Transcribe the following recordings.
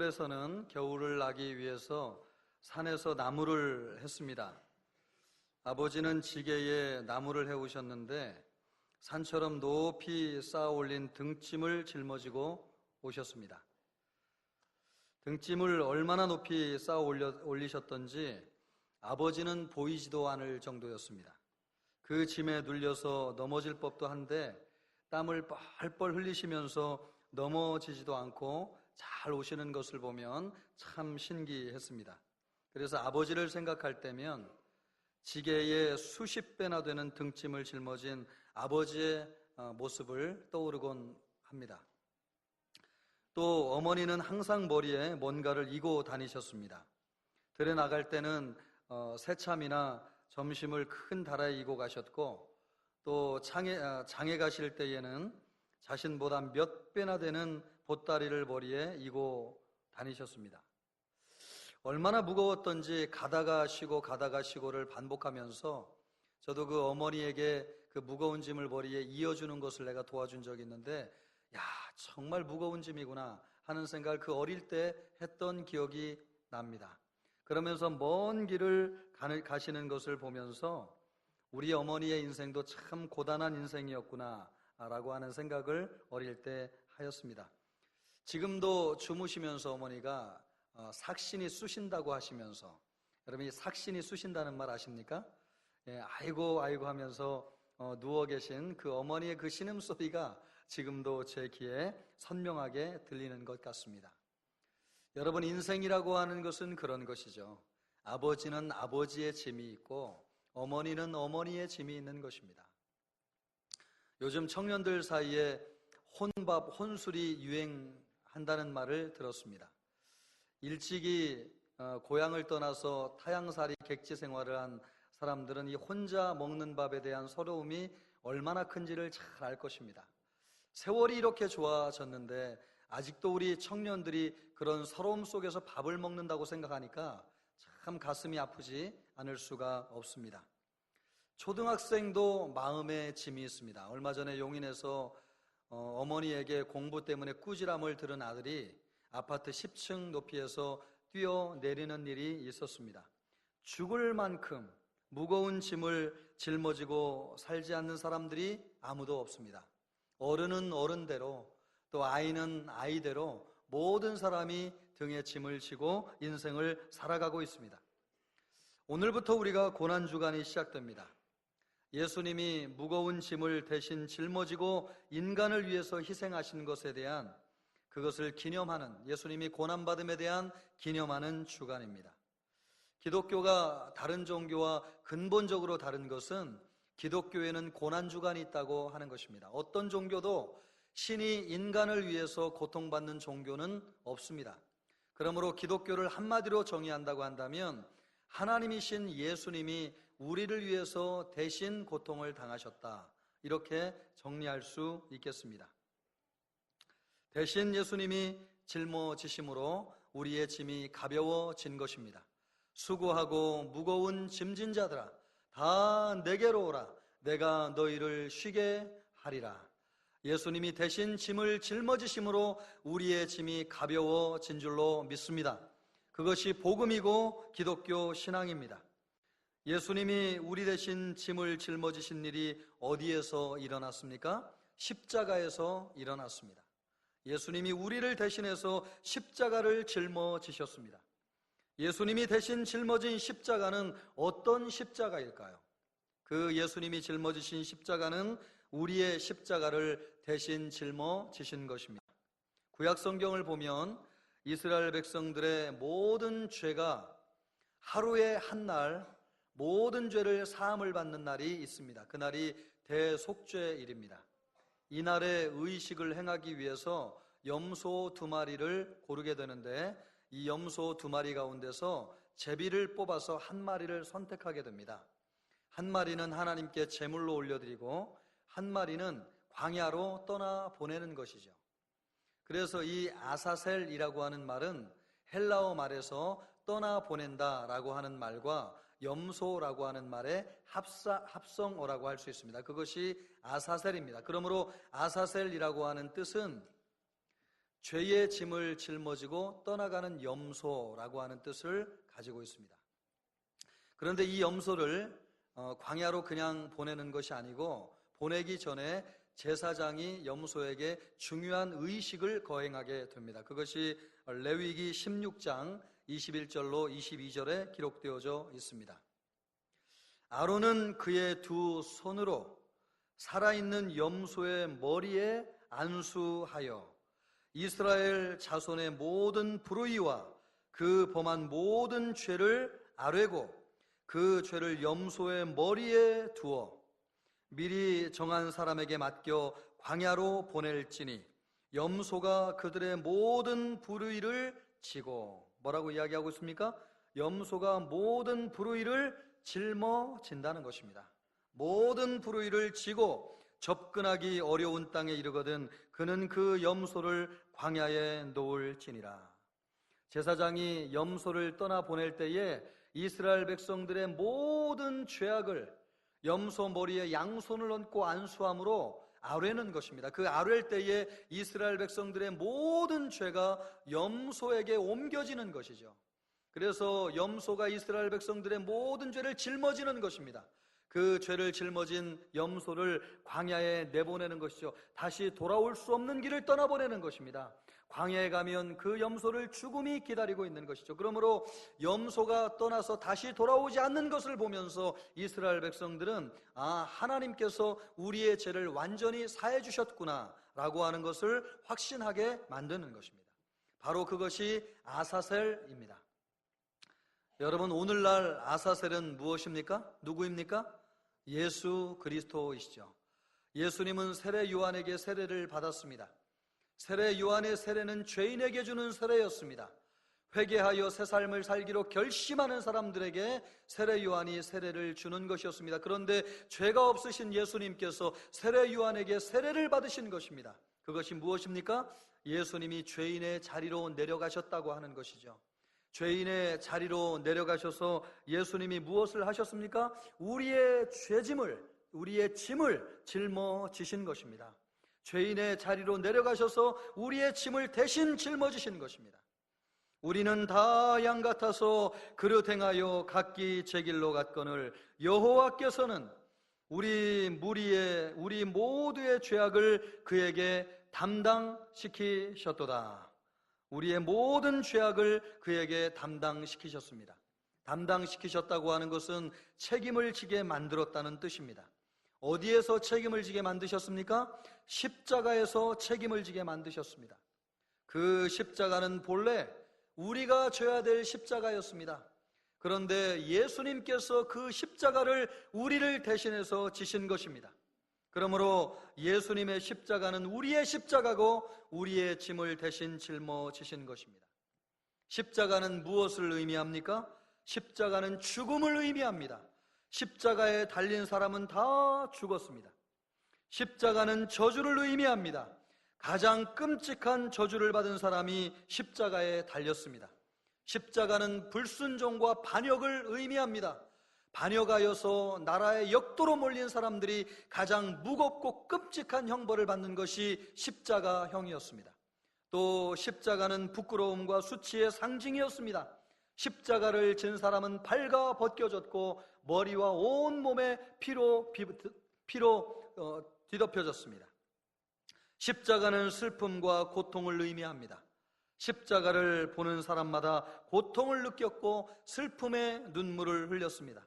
시골에서는 겨울을 나기 위해서 산에서 나무를 했습니다. 아버지는 지게에 나무를 해오셨는데 산처럼 높이 쌓아 올린 등짐을 짊어지고 오셨습니다. 등짐을 얼마나 높이 쌓아 올리셨던지 아버지는 보이지도 않을 정도였습니다. 그 짐에 눌려서 넘어질 법도 한데 땀을 뻘뻘 흘리시면서 넘어지지도 않고 잘 오시는 것을 보면 참 신기했습니다. 그래서 아버지를 생각할 때면 지게에 수십 배나 되는 등짐을 짊어진 아버지의 어, 모습을 떠오르곤 합니다. 또 어머니는 항상 머리에 뭔가를 이고 다니셨습니다. 들에 나갈 때는 어, 새참이나 점심을 큰 다라에 이고 가셨고 또 장에, 어, 장에 가실 때에는 자신보다 몇 배나 되는 보따리를 머리에 이고 다니셨습니다. 얼마나 무거웠던지 가다가 쉬고 가다가 쉬고를 반복하면서 저도 그 어머니에게 그 무거운 짐을 머리에 이어주는 것을 내가 도와준 적이 있는데 야 정말 무거운 짐이구나 하는 생각을 그 어릴 때 했던 기억이 납니다. 그러면서 먼 길을 가시는 것을 보면서 우리 어머니의 인생도 참 고단한 인생이었구나 라고 하는 생각을 어릴 때 하였습니다. 지금도 주무시면서 어머니가 어, 삭신이 쑤신다고 하시면서 여러분이 삭신이 쑤신다는 말 아십니까? 예, 아이고 아이고 하면서 어, 누워 계신 그 어머니의 그 신음소리가 지금도 제 귀에 선명하게 들리는 것 같습니다. 여러분 인생이라고 하는 것은 그런 것이죠. 아버지는 아버지의 짐이 있고 어머니는 어머니의 짐이 있는 것입니다. 요즘 청년들 사이에 혼밥, 혼술이 유행한다는 말을 들었습니다. 일찍이 어, 고향을 떠나서 타양살이 객지 생활을 한 사람들은 이 혼자 먹는 밥에 대한 서러움이 얼마나 큰지를 잘 알 것입니다. 세월이 이렇게 좋아졌는데 아직도 우리 청년들이 그런 서러움 속에서 밥을 먹는다고 생각하니까 참 가슴이 아프지 않을 수가 없습니다. 초등학생도 마음의 짐이 있습니다. 얼마 전에 용인에서 어, 어머니에게 공부 때문에 꾸지람을 들은 아들이 아파트 10층 높이에서 뛰어내리는 일이 있었습니다. 죽을 만큼 무거운 짐을 짊어지고 살지 않는 사람들이 아무도 없습니다. 어른은 어른대로 또 아이는 아이대로 모든 사람이 등에 짐을 지고 인생을 살아가고 있습니다. 오늘부터 우리가 고난주간이 시작됩니다. 예수님이 무거운 짐을 대신 짊어지고 인간을 위해서 희생하신 것에 대한 그것을 기념하는 예수님이 고난받음에 대한 기념하는 주간입니다. 기독교가 다른 종교와 근본적으로 다른 것은 기독교에는 고난주간이 있다고 하는 것입니다. 어떤 종교도 신이 인간을 위해서 고통받는 종교는 없습니다. 그러므로 기독교를 한마디로 정의한다고 한다면 하나님이신 예수님이 우리를 위해서 대신 고통을 당하셨다. 이렇게 정리할 수 있겠습니다. 대신 예수님이 짊어지심으로 우리의 짐이 가벼워진 것입니다. 수고하고 무거운 짐진 자들아, 다 내게로 오라. 내가 너희를 쉬게 하리라. 예수님이 대신 짐을 짊어지심으로 우리의 짐이 가벼워진 줄로 믿습니다. 그것이 복음이고 기독교 신앙입니다. 예수님이 우리 대신 짐을 짊어지신 일이 어디에서 일어났습니까? 십자가에서 일어났습니다. 예수님이 우리를 대신해서 십자가를 짊어지셨습니다. 예수님이 대신 짊어진 십자가는 어떤 십자가일까요? 그 예수님이 짊어지신 십자가는 우리의 십자가를 대신 짊어지신 것입니다. 구약 성경을 보면 이스라엘 백성들의 모든 죄가 하루에 한 날 모든 죄를 사함을 받는 날이 있습니다. 그날이 대속죄일입니다. 이날의 의식을 행하기 위해서 염소 두 마리를 고르게 되는데 이 염소 두 마리 가운데서 제비를 뽑아서 한 마리를 선택하게 됩니다. 한 마리는 하나님께 제물로 올려드리고 한 마리는 광야로 떠나 보내는 것이죠. 그래서 이 아사셀이라고 하는 말은 헬라어 말에서 떠나 보낸다라고 하는 말과 염소라고 하는 말의 합사, 합성어라고 할 수 있습니다. 그것이 아사셀입니다. 그러므로 아사셀이라고 하는 뜻은 죄의 짐을 짊어지고 떠나가는 염소라고 하는 뜻을 가지고 있습니다. 그런데 이 염소를 어, 광야로 그냥 보내는 것이 아니고 보내기 전에 제사장이 염소에게 중요한 의식을 거행하게 됩니다. 그것이 레위기 16장 21절로 22절에 기록되어져 있습니다. 아론은 그의 두 손으로 살아있는 염소의 머리에 안수하여 이스라엘 자손의 모든 불의와 그 범한 모든 죄를 아뢰고 그 죄를 염소의 머리에 두어 미리 정한 사람에게 맡겨 광야로 보낼지니 염소가 그들의 모든 불의를 지고 뭐라고 이야기하고 있습니까? 염소가 모든 불의를 짊어진다는 것입니다. 모든 불의를 지고 접근하기 어려운 땅에 이르거든 그는 그 염소를 광야에 놓을지니라. 제사장이 염소를 떠나 보낼 때에 이스라엘 백성들의 모든 죄악을 염소 머리에 양손을 얹고 안수함으로 아뢰는 것입니다. 그 아뢰일 때에 이스라엘 백성들의 모든 죄가 염소에게 옮겨지는 것이죠. 그래서 염소가 이스라엘 백성들의 모든 죄를 짊어지는 것입니다. 그 죄를 짊어진 염소를 광야에 내보내는 것이죠. 다시 돌아올 수 없는 길을 떠나보내는 것입니다. 광야에 가면 그 염소를 죽음이 기다리고 있는 것이죠. 그러므로 염소가 떠나서 다시 돌아오지 않는 것을 보면서 이스라엘 백성들은 아, 하나님께서 우리의 죄를 완전히 사해 주셨구나 라고 하는 것을 확신하게 만드는 것입니다. 바로 그것이 아사셀입니다. 여러분, 오늘날 아사셀은 무엇입니까? 누구입니까? 예수 그리스도이시죠. 예수님은 세례 요한에게 세례를 받았습니다. 세례 요한의 세례는 죄인에게 주는 세례였습니다. 회개하여 새 삶을 살기로 결심하는 사람들에게 세례 요한이 세례를 주는 것이었습니다. 그런데 죄가 없으신 예수님께서 세례 요한에게 세례를 받으신 것입니다. 그것이 무엇입니까? 예수님이 죄인의 자리로 내려가셨다고 하는 것이죠. 죄인의 자리로 내려가셔서 예수님이 무엇을 하셨습니까? 우리의 죄짐을, 우리의 짐을 짊어지신 것입니다. 죄인의 자리로 내려가셔서 우리의 짐을 대신 짊어지신 것입니다. 우리는 다 양 같아서 그릇 행하여 각기 제 길로 갔거늘 여호와께서는 우리 무리의 우리 모두의 죄악을 그에게 담당시키셨도다. 우리의 모든 죄악을 그에게 담당시키셨습니다. 담당시키셨다고 하는 것은 책임을 지게 만들었다는 뜻입니다. 어디에서 책임을 지게 만드셨습니까? 십자가에서 책임을 지게 만드셨습니다. 그 십자가는 본래 우리가 져야 될 십자가였습니다. 그런데 예수님께서 그 십자가를 우리를 대신해서 지신 것입니다. 그러므로 예수님의 십자가는 우리의 십자가고 우리의 짐을 대신 짊어지신 것입니다. 십자가는 무엇을 의미합니까? 십자가는 죽음을 의미합니다. 십자가에 달린 사람은 다 죽었습니다. 십자가는 저주를 의미합니다. 가장 끔찍한 저주를 받은 사람이 십자가에 달렸습니다. 십자가는 불순종과 반역을 의미합니다. 반역하여서 나라의 역도로 몰린 사람들이 가장 무겁고 끔찍한 형벌을 받는 것이 십자가형이었습니다. 또 십자가는 부끄러움과 수치의 상징이었습니다. 십자가를 진 사람은 발가 벗겨졌고 머리와 온 몸에 피로 피로 어, 뒤덮여졌습니다. 십자가는 슬픔과 고통을 의미합니다. 십자가를 보는 사람마다 고통을 느꼈고 슬픔의 눈물을 흘렸습니다.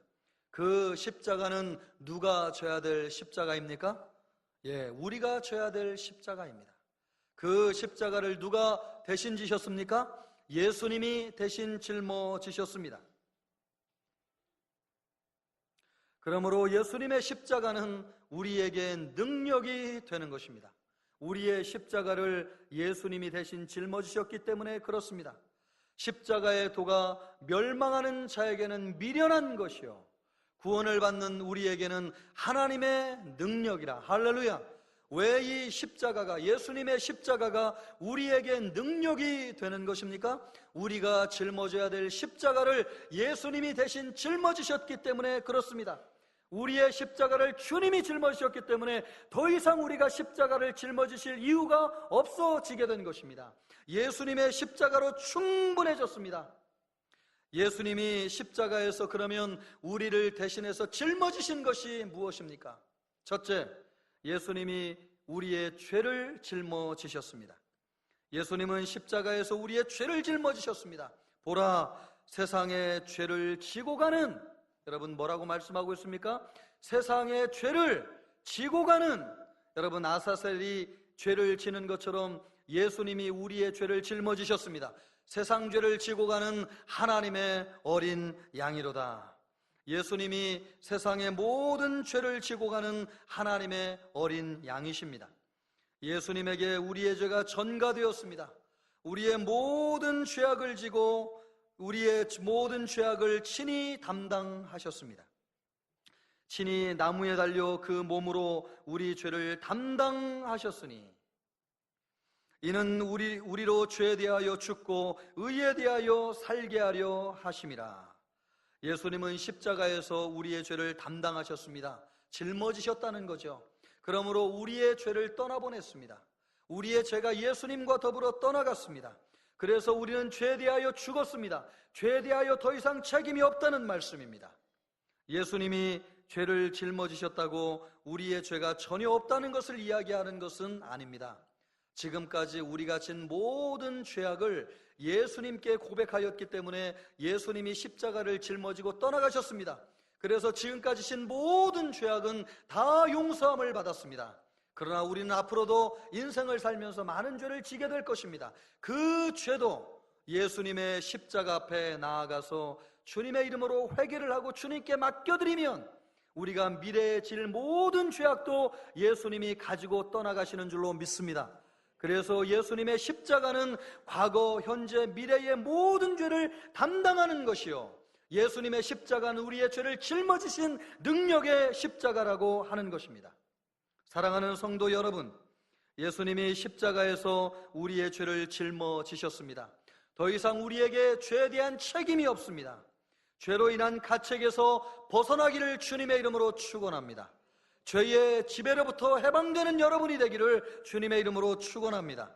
그 십자가는 누가 져야 될 십자가입니까? 예, 우리가 져야 될 십자가입니다. 그 십자가를 누가 대신 지셨습니까? 예수님이 대신 짊어지셨습니다. 그러므로 예수님의 십자가는 우리에게 능력이 되는 것입니다. 우리의 십자가를 예수님이 대신 짊어지셨기 때문에 그렇습니다. 십자가의 도가 멸망하는 자에게는 미련한 것이요. 구원을 받는 우리에게는 하나님의 능력이라. 할렐루야. 왜 이 십자가가, 예수님의 십자가가 우리에게 능력이 되는 것입니까? 우리가 짊어져야 될 십자가를 예수님이 대신 짊어지셨기 때문에 그렇습니다. 우리의 십자가를 주님이 짊어지셨기 때문에 더 이상 우리가 십자가를 짊어지실 이유가 없어지게 된 것입니다. 예수님의 십자가로 충분해졌습니다. 예수님이 십자가에서 그러면 우리를 대신해서 짊어지신 것이 무엇입니까? 첫째, 예수님이 우리의 죄를 짊어지셨습니다. 예수님은 십자가에서 우리의 죄를 짊어지셨습니다. 보라, 세상의 죄를 지고 가는 여러분 뭐라고 말씀하고 있습니까? 세상의 죄를 지고 가는 여러분 아사셀이 죄를 지는 것처럼 예수님이 우리의 죄를 짊어지셨습니다. 세상 죄를 지고 가는 하나님의 어린 양이로다. 예수님이 세상의 모든 죄를 지고 가는 하나님의 어린 양이십니다. 예수님에게 우리의 죄가 전가되었습니다. 우리의 모든 죄악을 지고 우리의 모든 죄악을 친히 담당하셨습니다. 친히 나무에 달려 그 몸으로 우리 죄를 담당하셨으니 이는 우리 우리로 죄에 대하여 죽고 의에 대하여 살게 하려 하심이라. 예수님은 십자가에서 우리의 죄를 담당하셨습니다. 짊어지셨다는 거죠. 그러므로 우리의 죄를 떠나보냈습니다. 우리의 죄가 예수님과 더불어 떠나갔습니다. 그래서 우리는 죄에 대하여 죽었습니다. 죄에 대하여 더 이상 책임이 없다는 말씀입니다. 예수님이 죄를 짊어지셨다고 우리의 죄가 전혀 없다는 것을 이야기하는 것은 아닙니다. 지금까지 우리가 진 모든 죄악을 예수님께 고백하였기 때문에 예수님이 십자가를 짊어지고 떠나가셨습니다. 그래서 지금까지 진 모든 죄악은 다 용서함을 받았습니다. 그러나 우리는 앞으로도 인생을 살면서 많은 죄를 지게 될 것입니다. 그 죄도 예수님의 십자가 앞에 나아가서 주님의 이름으로 회개를 하고 주님께 맡겨드리면 우리가 미래에 질 모든 죄악도 예수님이 가지고 떠나가시는 줄로 믿습니다. 그래서 예수님의 십자가는 과거, 현재, 미래의 모든 죄를 담당하는 것이요. 예수님의 십자가는 우리의 죄를 짊어지신 능력의 십자가라고 하는 것입니다. 사랑하는 성도 여러분, 예수님이 십자가에서 우리의 죄를 짊어지셨습니다. 더 이상 우리에게 죄에 대한 책임이 없습니다. 죄로 인한 가책에서 벗어나기를 주님의 이름으로 축원합니다. 죄의 지배로부터 해방되는 여러분이 되기를 주님의 이름으로 축원합니다.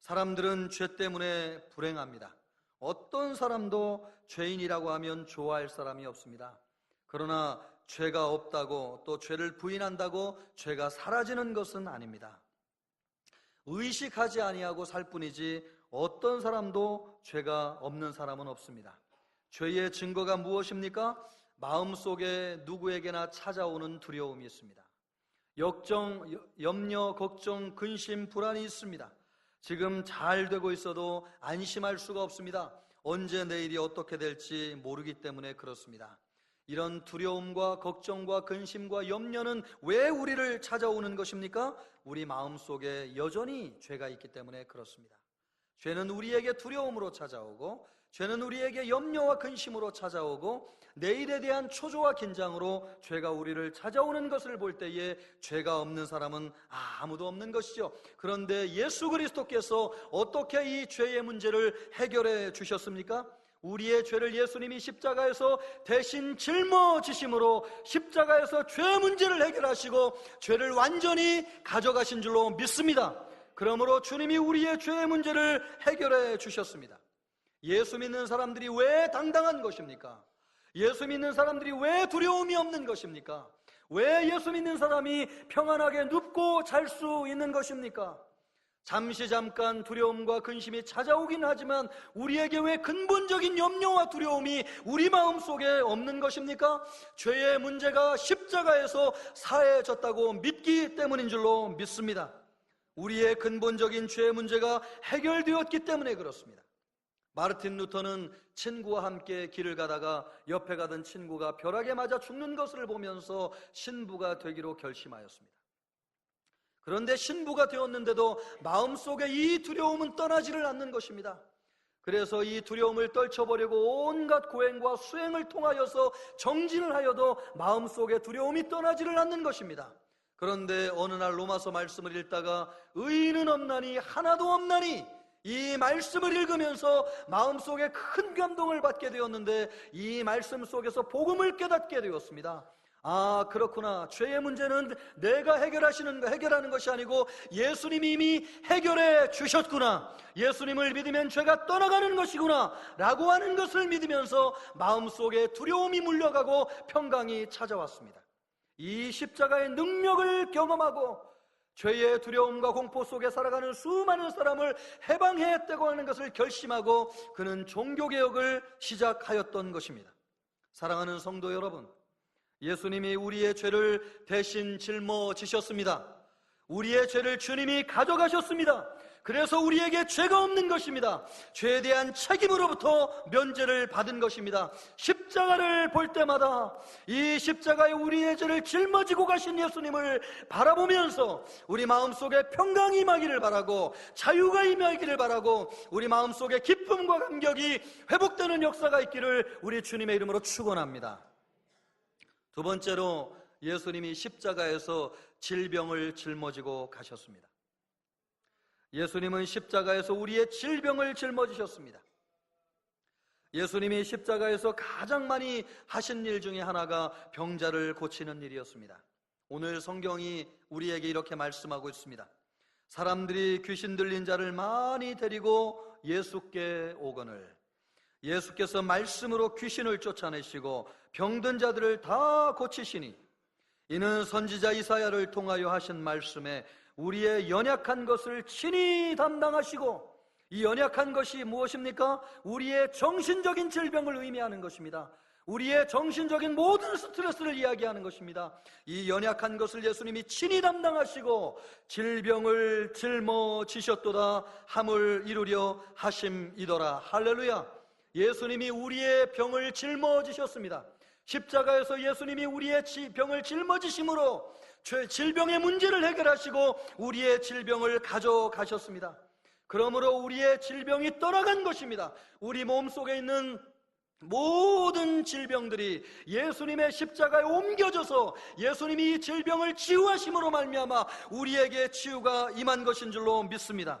사람들은 죄 때문에 불행합니다. 어떤 사람도 죄인이라고 하면 좋아할 사람이 없습니다. 그러나 죄가 없다고 또 죄를 부인한다고 죄가 사라지는 것은 아닙니다. 의식하지 아니하고 살 뿐이지 어떤 사람도 죄가 없는 사람은 없습니다. 죄의 증거가 무엇입니까? 마음속에 누구에게나 찾아오는 두려움이 있습니다. 역정, 염려, 걱정, 근심, 불안이 있습니다. 지금 잘 되고 있어도 안심할 수가 없습니다. 언제 내일이 어떻게 될지 모르기 때문에 그렇습니다. 이런 두려움과 걱정과 근심과 염려는 왜 우리를 찾아오는 것입니까? 우리 마음 속에 여전히 죄가 있기 때문에 그렇습니다. 죄는 우리에게 두려움으로 찾아오고, 죄는 우리에게 염려와 근심으로 찾아오고, 내일에 대한 초조와 긴장으로 죄가 우리를 찾아오는 것을 볼 때에 죄가 없는 사람은 아무도 없는 것이죠. 그런데 예수 그리스도께서 어떻게 이 죄의 문제를 해결해 주셨습니까? 우리의 죄를 예수님이 십자가에서 대신 짊어지심으로 십자가에서 죄 문제를 해결하시고 죄를 완전히 가져가신 줄로 믿습니다. 그러므로 주님이 우리의 죄의 문제를 해결해 주셨습니다. 예수 믿는 사람들이 왜 당당한 것입니까? 예수 믿는 사람들이 왜 두려움이 없는 것입니까? 왜 예수 믿는 사람이 평안하게 눕고 잘 수 있는 것입니까? 잠시 잠깐 두려움과 근심이 찾아오긴 하지만 우리에게 왜 근본적인 염려와 두려움이 우리 마음 속에 없는 것입니까? 죄의 문제가 십자가에서 사해졌다고 믿기 때문인 줄로 믿습니다. 우리의 근본적인 죄의 문제가 해결되었기 때문에 그렇습니다. 마르틴 루터는 친구와 함께 길을 가다가 옆에 가던 친구가 벼락에 맞아 죽는 것을 보면서 신부가 되기로 결심하였습니다. 그런데 신부가 되었는데도 마음속에 이 두려움은 떠나지를 않는 것입니다. 그래서 이 두려움을 떨쳐버리고 온갖 고행과 수행을 통하여서 정진을 하여도 마음속에 두려움이 떠나지를 않는 것입니다. 그런데 어느 날 로마서 말씀을 읽다가 의인은 없나니 하나도 없나니 이 말씀을 읽으면서 마음속에 큰 감동을 받게 되었는데 이 말씀 속에서 복음을 깨닫게 되었습니다. 아, 그렇구나. 죄의 문제는 내가 해결하시는 거, 해결하는 것이 아니고 예수님이 이미 해결해 주셨구나. 예수님을 믿으면 죄가 떠나가는 것이구나. 라고 하는 것을 믿으면서 마음속에 두려움이 물려가고 평강이 찾아왔습니다. 이 십자가의 능력을 경험하고 죄의 두려움과 공포 속에 살아가는 수많은 사람을 해방했다고 하는 것을 결심하고 그는 종교개혁을 시작하였던 것입니다. 사랑하는 성도 여러분, 예수님이 우리의 죄를 대신 짊어지셨습니다. 우리의 죄를 주님이 가져가셨습니다. 그래서 우리에게 죄가 없는 것입니다. 죄에 대한 책임으로부터 면제를 받은 것입니다. 십자가를 볼 때마다 이 십자가에 우리의 죄를 짊어지고 가신 예수님을 바라보면서 우리 마음속에 평강이 임하기를 바라고 자유가 임하기를 바라고 우리 마음속에 기쁨과 감격이 회복되는 역사가 있기를 우리 주님의 이름으로 축원합니다. 두 번째로 예수님이 십자가에서 질병을 짊어지고 가셨습니다. 예수님은 십자가에서 우리의 질병을 짊어지셨습니다. 예수님이 십자가에서 가장 많이 하신 일 중에 하나가 병자를 고치는 일이었습니다. 오늘 성경이 우리에게 이렇게 말씀하고 있습니다. 사람들이 귀신 들린 자를 많이 데리고 예수께 오거늘 예수께서 말씀으로 귀신을 쫓아내시고 병든 자들을 다 고치시니 이는 선지자 이사야를 통하여 하신 말씀에 우리의 연약한 것을 친히 담당하시고 이 연약한 것이 무엇입니까? 우리의 정신적인 질병을 의미하는 것입니다. 우리의 정신적인 모든 스트레스를 이야기하는 것입니다. 이 연약한 것을 예수님이 친히 담당하시고 질병을 짊어지셨도다 함을 이루려 하심이더라. 할렐루야. 예수님이 우리의 병을 짊어지셨습니다. 십자가에서 예수님이 우리의 병을 짊어지심으로 질병의 문제를 해결하시고 우리의 질병을 가져가셨습니다. 그러므로 우리의 질병이 떠나간 것입니다. 우리 몸 속에 있는 모든 질병들이 예수님의 십자가에 옮겨져서 예수님이 이 질병을 치유하심으로 말미암아 우리에게 치유가 임한 것인 줄로 믿습니다.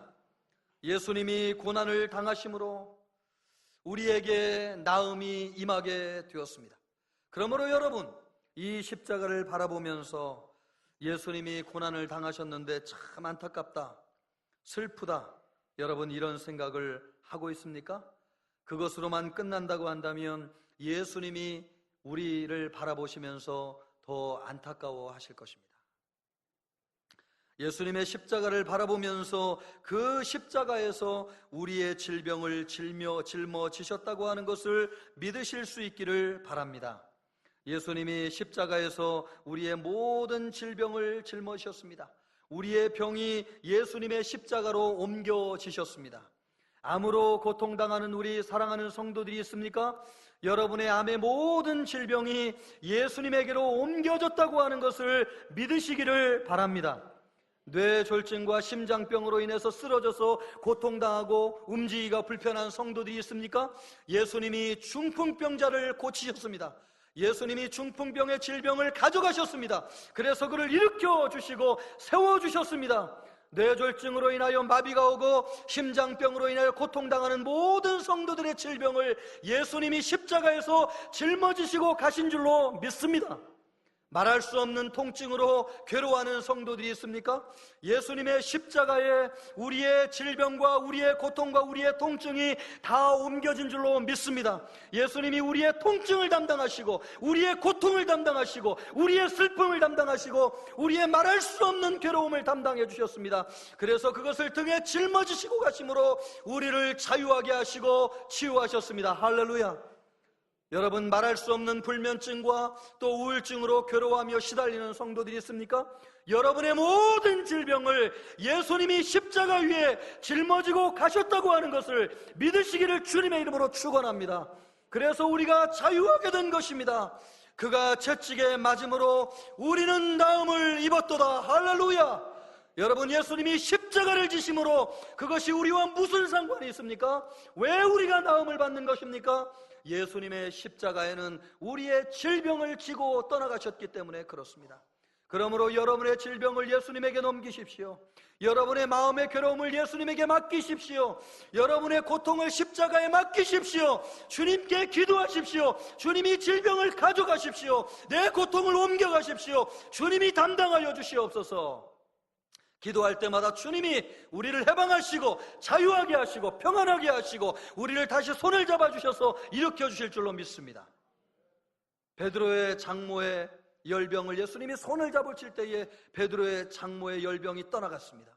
예수님이 고난을 당하심으로 우리에게 나음이 임하게 되었습니다. 그러므로 여러분, 이 십자가를 바라보면서 예수님이 고난을 당하셨는데 참 안타깝다, 슬프다. 여러분 이런 생각을 하고 있습니까? 그것으로만 끝난다고 한다면 예수님이 우리를 바라보시면서 더 안타까워 하실 것입니다. 예수님의 십자가를 바라보면서 그 십자가에서 우리의 질병을 짊어, 짊어지셨다고 하는 것을 믿으실 수 있기를 바랍니다. 예수님이 십자가에서 우리의 모든 질병을 짊어지셨습니다. 우리의 병이 예수님의 십자가로 옮겨지셨습니다. 암으로 고통당하는 우리 사랑하는 성도들이 있습니까? 여러분의 암의 모든 질병이 예수님에게로 옮겨졌다고 하는 것을 믿으시기를 바랍니다. 뇌졸중과 심장병으로 인해서 쓰러져서 고통당하고 움직이기가 불편한 성도들이 있습니까? 예수님이 중풍병자를 고치셨습니다. 예수님이 중풍병의 질병을 가져가셨습니다. 그래서 그를 일으켜 주시고 세워 주셨습니다. 뇌졸중으로 인하여 마비가 오고 심장병으로 인하여 고통당하는 모든 성도들의 질병을 예수님이 십자가에서 짊어지시고 가신 줄로 믿습니다. 말할 수 없는 통증으로 괴로워하는 성도들이 있습니까? 예수님의 십자가에 우리의 질병과 우리의 고통과 우리의 통증이 다 옮겨진 줄로 믿습니다. 예수님이 우리의 통증을 담당하시고 우리의 고통을 담당하시고 우리의 슬픔을 담당하시고 우리의 말할 수 없는 괴로움을 담당해 주셨습니다. 그래서 그것을 등에 짊어지시고 가심으로 우리를 자유하게 하시고 치유하셨습니다. 할렐루야. 여러분 말할 수 없는 불면증과 또 우울증으로 괴로워하며 시달리는 성도들이 있습니까? 여러분의 모든 질병을 예수님이 십자가 위에 짊어지고 가셨다고 하는 것을 믿으시기를 주님의 이름으로 축원합니다. 그래서 우리가 자유하게 된 것입니다. 그가 채찍에 맞음으로 우리는 나음을 입었도다. 할렐루야. 여러분 예수님이 십자가를 지심으로 그것이 우리와 무슨 상관이 있습니까? 왜 우리가 나음을 받는 것입니까? 예수님의 십자가에는 우리의 질병을 지고 떠나가셨기 때문에 그렇습니다. 그러므로 여러분의 질병을 예수님에게 넘기십시오. 여러분의 마음의 괴로움을 예수님에게 맡기십시오. 여러분의 고통을 십자가에 맡기십시오. 주님께 기도하십시오. 주님이 질병을 가져가십시오. 내 고통을 옮겨가십시오. 주님이 담당하여 주시옵소서. 기도할 때마다 주님이 우리를 해방하시고 자유하게 하시고 평안하게 하시고 우리를 다시 손을 잡아 주셔서 일으켜 주실 줄로 믿습니다. 베드로의 장모의 열병을 예수님이 손을 잡으실 때에 베드로의 장모의 열병이 떠나갔습니다.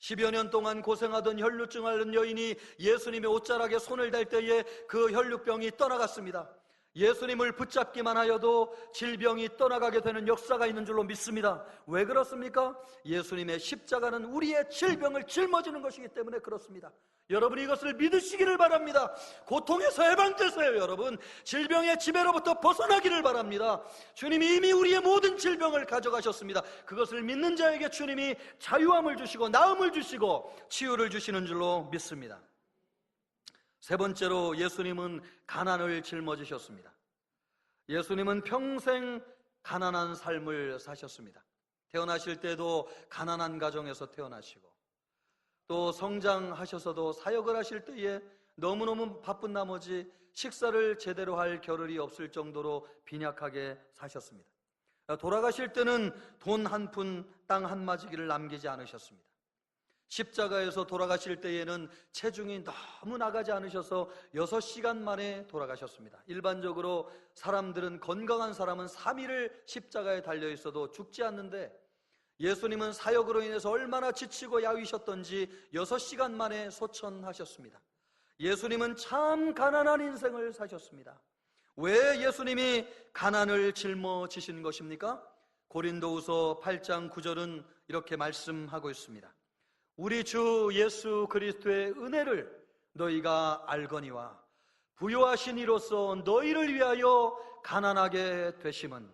10여 년 동안 고생하던 혈루증 앓는 여인이 예수님의 옷자락에 손을 댈 때에 그 혈루병이 떠나갔습니다. 예수님을 붙잡기만 하여도 질병이 떠나가게 되는 역사가 있는 줄로 믿습니다. 왜 그렇습니까? 예수님의 십자가는 우리의 질병을 짊어지는 것이기 때문에 그렇습니다. 여러분 이것을 믿으시기를 바랍니다. 고통에서 해방되세요, 여러분. 질병의 지배로부터 벗어나기를 바랍니다. 주님이 이미 우리의 모든 질병을 가져가셨습니다. 그것을 믿는 자에게 주님이 자유함을 주시고 나음을 주시고 치유를 주시는 줄로 믿습니다. 세 번째로 예수님은 가난을 짊어지셨습니다. 예수님은 평생 가난한 삶을 사셨습니다. 태어나실 때도 가난한 가정에서 태어나시고 또 성장하셔서도 사역을 하실 때에 너무너무 바쁜 나머지 식사를 제대로 할 겨를이 없을 정도로 빈약하게 사셨습니다. 돌아가실 때는 돈 한 푼, 땅 한 마지기를 남기지 않으셨습니다. 십자가에서 돌아가실 때에는 체중이 너무 나가지 않으셔서 6시간 만에 돌아가셨습니다. 일반적으로 사람들은 건강한 사람은 3일을 십자가에 달려 있어도 죽지 않는데 예수님은 사역으로 인해서 얼마나 지치고 야위셨던지 6시간 만에 소천하셨습니다. 예수님은 참 가난한 인생을 사셨습니다. 왜 예수님이 가난을 짊어지신 것입니까? 고린도후서 8장 9절은 이렇게 말씀하고 있습니다. 우리 주 예수 그리스도의 은혜를 너희가 알거니와 부요하신 이로써 너희를 위하여 가난하게 되심은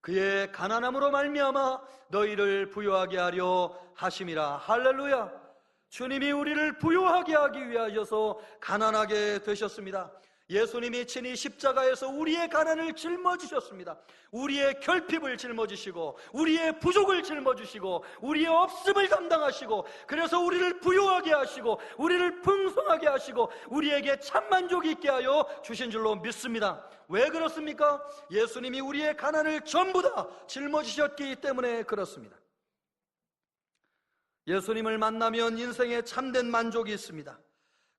그의 가난함으로 말미암아 너희를 부요하게 하려 하심이라. 할렐루야. 주님이 우리를 부요하게 하기 위하여서 가난하게 되셨습니다 예수님이 친히 십자가에서 우리의 가난을 짊어지셨습니다. 우리의 결핍을 짊어지시고 우리의 부족을 짊어지시고 우리의 없음을 담당하시고 그래서 우리를 부유하게 하시고 우리를 풍성하게 하시고 우리에게 참 만족 있게 하여 주신 줄로 믿습니다. 왜 그렇습니까? 예수님이 우리의 가난을 전부 다 짊어지셨기 때문에 그렇습니다. 예수님을 만나면 인생에 참된 만족이 있습니다.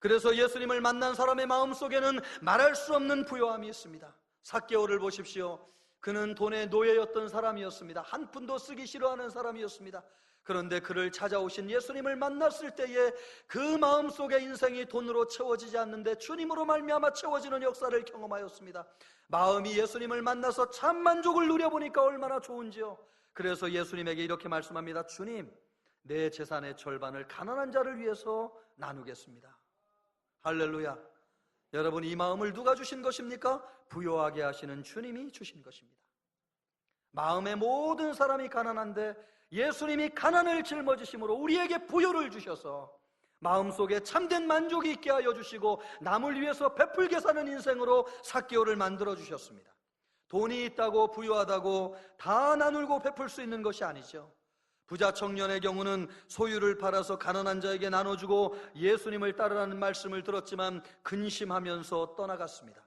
그래서 예수님을 만난 사람의 마음 속에는 말할 수 없는 부요함이 있습니다. 사개오를 보십시오. 그는 돈의 노예였던 사람이었습니다. 한 푼도 쓰기 싫어하는 사람이었습니다. 그런데 그를 찾아오신 예수님을 만났을 때에 그 마음 속의 인생이 돈으로 채워지지 않는데 주님으로 말미암아 채워지는 역사를 경험하였습니다. 마음이 예수님을 만나서 참 만족을 누려보니까 얼마나 좋은지요. 그래서 예수님에게 이렇게 말씀합니다. 주님, 내 재산의 절반을 가난한 자를 위해서 나누겠습니다. 할렐루야. 여러분, 이 마음을 누가 주신 것입니까? 부요하게 하시는 주님이 주신 것입니다. 마음의 모든 사람이 가난한데 예수님이 가난을 짊어지심으로 우리에게 부요를 주셔서 마음속에 참된 만족이 있게 하여 주시고 남을 위해서 베풀게 사는 인생으로 사개오를 만들어 주셨습니다. 돈이 있다고 부유하다고 다 나누고 베풀 수 있는 것이 아니죠. 부자 청년의 경우는 소유를 팔아서 가난한 자에게 나눠주고 예수님을 따르라는 말씀을 들었지만 근심하면서 떠나갔습니다.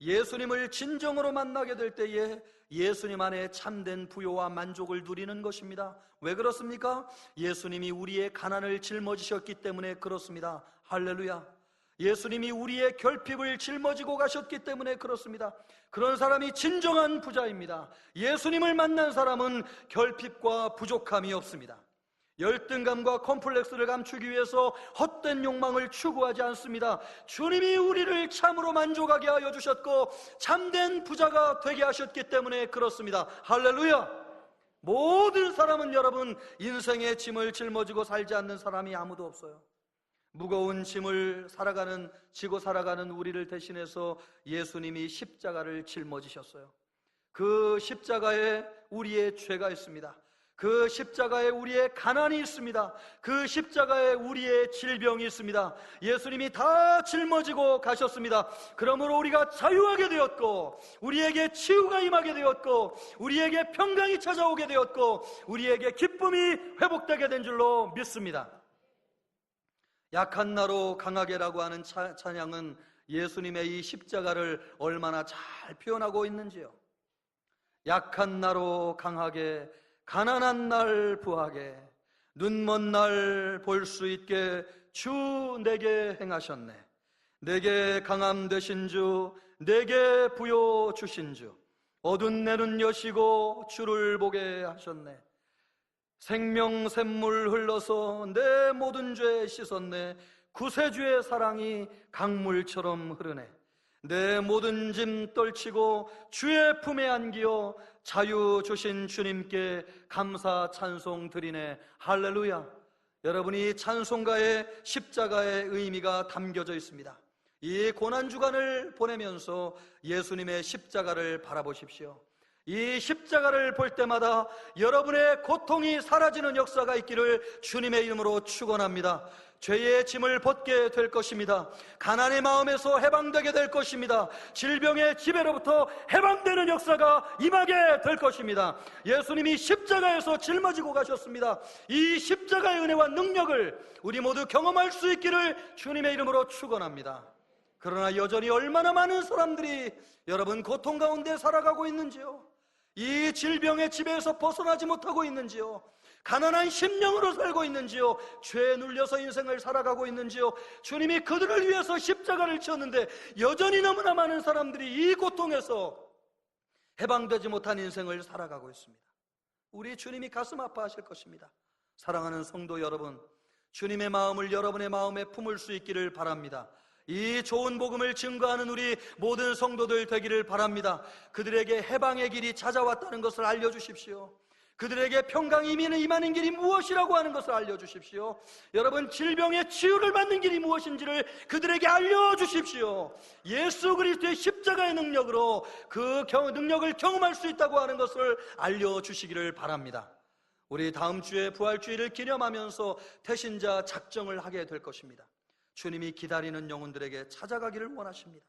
예수님을 진정으로 만나게 될 때에 예수님 안에 참된 부요와 만족을 누리는 것입니다. 왜 그렇습니까? 예수님이 우리의 가난을 짊어지셨기 때문에 그렇습니다. 할렐루야. 예수님이 우리의 결핍을 짊어지고 가셨기 때문에 그렇습니다. 그런 사람이 진정한 부자입니다. 예수님을 만난 사람은 결핍과 부족함이 없습니다. 열등감과 컴플렉스를 감추기 위해서 헛된 욕망을 추구하지 않습니다. 주님이 우리를 참으로 만족하게 하여 주셨고 참된 부자가 되게 하셨기 때문에 그렇습니다. 할렐루야! 모든 사람은 여러분 인생의 짐을 짊어지고 살지 않는 사람이 아무도 없어요. 무거운 짐을 살아가는 지고 살아가는 우리를 대신해서 예수님이 십자가를 짊어지셨어요. 그 십자가에 우리의 죄가 있습니다. 그 십자가에 우리의 가난이 있습니다. 그 십자가에 우리의 질병이 있습니다. 예수님이 다 짊어지고 가셨습니다. 그러므로 우리가 자유하게 되었고, 우리에게 치유가 임하게 되었고, 우리에게 평강이 찾아오게 되었고, 우리에게 기쁨이 회복되게 된 줄로 믿습니다. 약한 나로 강하게라고 하는 차- 찬양은 예수님의 이 십자가를 얼마나 잘 표현하고 있는지요. 약한 나로 강하게, 가난한 날 부하게, 눈먼 날 볼 수 있게 주 내게 행하셨네. 내게 강함 되신 주, 내게 부여 주신 주, 어두운 내눈 여시고 주를 보게 하셨네. 생명 샘물 흘러서 내 모든 죄 씻었네. 구세주의 사랑이 강물처럼 흐르네. 내 모든 짐 떨치고 주의 품에 안기어 자유 주신 주님께 감사 찬송 드리네. 할렐루야. 여러분이 찬송가의 십자가의 의미가 담겨져 있습니다. 이 고난주간을 보내면서 예수님의 십자가를 바라보십시오. 이 십자가를 볼 때마다 여러분의 고통이 사라지는 역사가 있기를 주님의 이름으로 축원합니다. 죄의 짐을 벗게 될 것입니다. 가난의 마음에서 해방되게 될 것입니다. 질병의 지배로부터 해방되는 역사가 임하게 될 것입니다. 예수님이 십자가에서 짊어지고 가셨습니다. 이 십자가의 은혜와 능력을 우리 모두 경험할 수 있기를 주님의 이름으로 축원합니다. 그러나 여전히 얼마나 많은 사람들이 여러분 고통 가운데 살아가고 있는지요? 이 질병의 지배에서 벗어나지 못하고 있는지요? 가난한 심령으로 살고 있는지요? 죄에 눌려서 인생을 살아가고 있는지요? 주님이 그들을 위해서 십자가를 지었는데 여전히 너무나 많은 사람들이 이 고통에서 해방되지 못한 인생을 살아가고 있습니다. 우리 주님이 가슴 아파하실 것입니다. 사랑하는 성도 여러분, 주님의 마음을 여러분의 마음에 품을 수 있기를 바랍니다. 이 좋은 복음을 증거하는 우리 모든 성도들 되기를 바랍니다. 그들에게 해방의 길이 찾아왔다는 것을 알려주십시오. 그들에게 평강이 임하는 길이 무엇이라고 하는 것을 알려주십시오. 여러분, 질병의 치유를 받는 길이 무엇인지를 그들에게 알려주십시오. 예수 그리스도의 십자가의 능력으로 그 능력을 경험할 수 있다고 하는 것을 알려주시기를 바랍니다. 우리 다음 주에 부활주의를 기념하면서 태신자 작정을 하게 될 것입니다. 주님이 기다리는 영혼들에게 찾아가기를 원하십니다.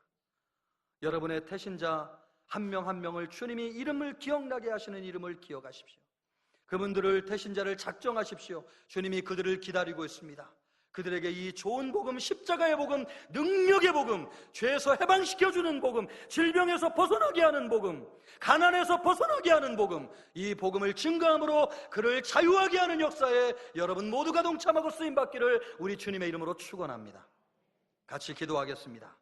여러분의 태신자 한명한 명을 주님이 이름을 기억나게 하시는 이름을 기억하십시오. 그분들을 태신자를 작정하십시오. 주님이 그들을 기다리고 있습니다. 그들에게 이 좋은 복음, 십자가의 복음, 능력의 복음, 죄에서 해방시켜주는 복음, 질병에서 벗어나게 하는 복음, 가난에서 벗어나게 하는 복음, 이 복음을 증거함으로 그를 자유하게 하는 역사에 여러분 모두가 동참하고 쓰임받기를 우리 주님의 이름으로 축원합니다. 같이 기도하겠습니다.